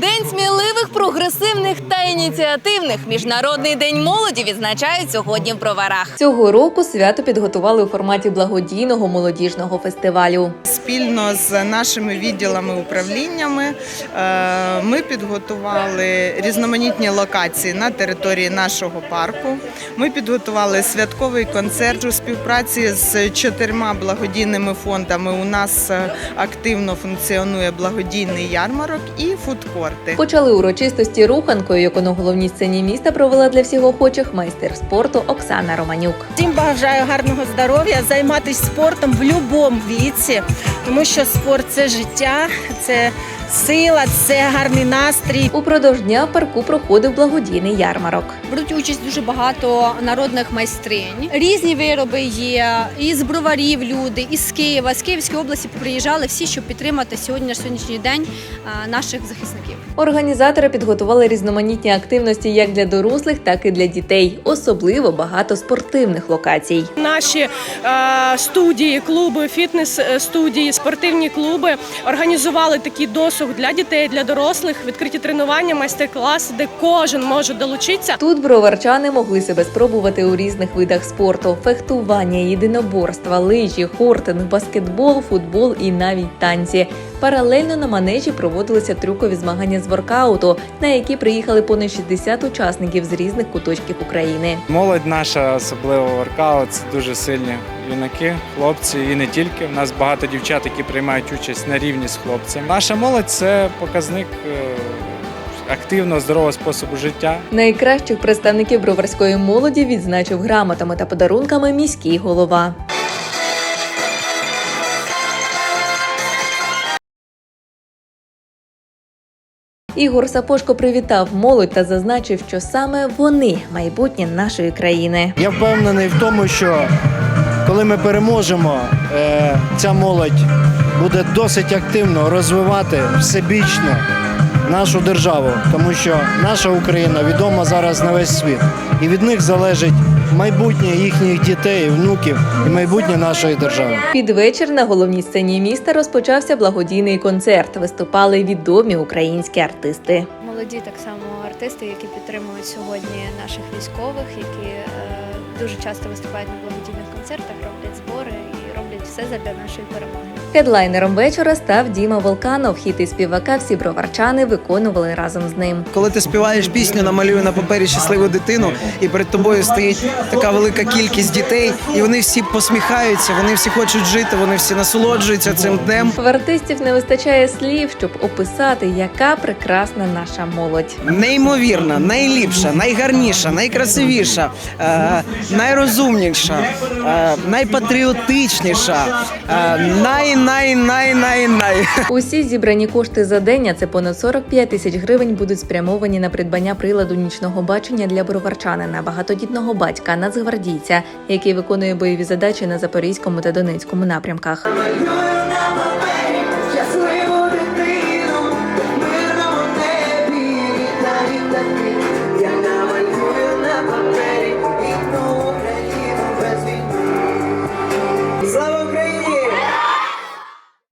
День сміливих, прогресивних та ініціативних. Міжнародний день молоді відзначають сьогодні в броварах. Цього року свято підготували у форматі благодійного молодіжного фестивалю. Спільно з нашими відділами управліннями е, ми підготували різноманітні локації на території нашого парку. Ми підготували святковий концерт у співпраці з чотирма благодійними фондами. У нас е, активно функціонує благодійний ярмарок і фудкорти. Почали урочистості руханкою, яку на головній сцені міста провела для всіх охочих майстер спорту Оксана Романюк. Всім бажаю гарного здоров'я, займатися спортом в будь-якому віці, тому що спорт це життя, це сила, це гарний настрій. Упродовж дня в парку проходив благодійний ярмарок. Беруть участь дуже багато народних майстринь. Різні вироби є із броварів люди, із Києва, з Київської області приїжджали всі, щоб підтримати сьогодні на сьогоднішній день наших захисників. Організатори підготували різноманітні активності як для дорослих, так і для дітей. Особливо багато спортивних локацій. Наші е, студії, клуби, фітнес-студії, спортивні клуби організували такий досуг для дітей, для дорослих, відкриті тренування, майстер-класи, де кожен може долучитися. Тут броварчани могли себе спробувати у різних видах спорту: фехтування, єдиноборства, лижі, хортинг, баскетбол, футбол і навіть танці. Паралельно на манежі проводилися трюкові змагання з воркауту, на які приїхали понад 60 учасників з різних куточків України. Молодь наша, особливо воркаут, це дуже сильні юнаки, хлопці і не тільки. У нас багато дівчат, які приймають участь на рівні з хлопцями. Наша молодь це показник е, активного, здорового способу життя. Найкращих представників броварської молоді відзначив грамотами та подарунками міський голова. Ігор Сапошко привітав молодь та зазначив, що саме вони майбутнє нашої країни. Я впевнений в тому, що коли ми переможемо, е, ця молодь буде досить активно розвивати всебічно нашу державу, тому що наша Україна відома зараз на весь світ, і від них залежить майбутнє їхніх дітей, внуків і майбутнє нашої держави. Під вечір на головній сцені міста розпочався благодійний концерт. Виступали відомі українські артисти. молоді так само артисти, які підтримують сьогодні наших військових, які е, дуже часто виступають на благодійних концертах, роблять збори все задля нашої перемоги. Хедлайнером вечора став Діма Волканов. Хіти співака всі броварчани виконували разом з ним. Коли ти співаєш пісню, намалює на папері щасливу дитину, і перед тобою стоїть така велика кількість дітей, і вони всі посміхаються, вони всі хочуть жити, вони всі насолоджуються цим днем. В артистів не вистачає слів, щоб описати, яка прекрасна наша молодь. Неймовірна, найліпша, найгарніша, найкрасивіша, е, найрозумніша, е, найпатріотичніша, е, най най най най най Усі зібрані кошти за день, а це понад 45 тисяч гривень, будуть спрямовані на придбання приладу нічного бачення для броварчанина, багатодітного батька, нацгвардійця, який виконує бойові задачі на запорізькому та донецькому напрямках.